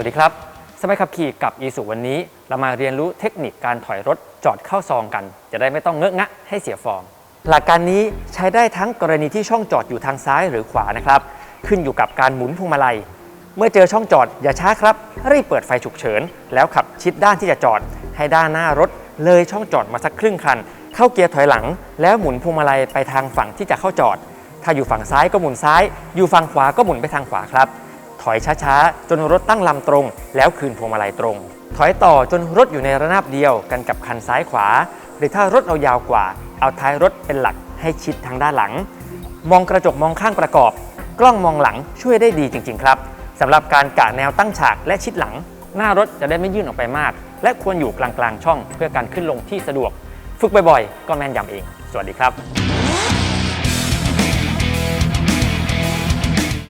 วัสดีครับสมัยขับขี่กับอีสุวันนี้ เรามาเรียนรู้เทคนิคการถอยรถจอดเข้าซองกัน จะได้ไม่ต้องเงอะงะให้เสียฟอร์ม หลักการนี้ใช้ได้ทั้งกรณีที่ช่องจอดอยู่ทางซ้ายหรือขวานะครับ ขึ้นอยู่กับการหมุนพวงมาลัย เมื่อเจอช่องจอดอย่าช้าครับ รีบเปิดไฟฉุกเฉิน แล้วขับชิดด้านที่จะจอด ให้ด้านหน้ารถ เลยช่องจอดมาสักครึ่งคัน เข้าเกียร์ถอยหลัง แล้วหมุนพวงมาลัยไปทางฝั่งที่จะเข้าจอด ถ้าอยู่ฝั่งซ้ายก็หมุนซ้าย อยู่ฝั่งขวาก็หมุนไปทางขวาครับ ถอยช้าๆ จนรถตั้งลำตรง แล้วคืนพวงมาลัยตรง ถอยต่อจนรถอยู่ในระนาบเดียวกันกับคันซ้ายขวา หรือถ้ารถเรายาวกว่า เอาท้ายรถเป็นหลักให้ชิดทางด้านหลัง มองกระจกมองข้างประกอบ กล้องมองหลังช่วยได้ดีจริง ๆ ครับสำหรับการกะแนวตั้งฉากและชิดหลัง หน้ารถจะได้ไม่ยื่นออกไปมาก และควรอยู่กลางๆช่องเพื่อการขึ้นลงที่สะดวก ฝึกบ่อยๆ ก็แม่นยำเอง สวัสดีครับ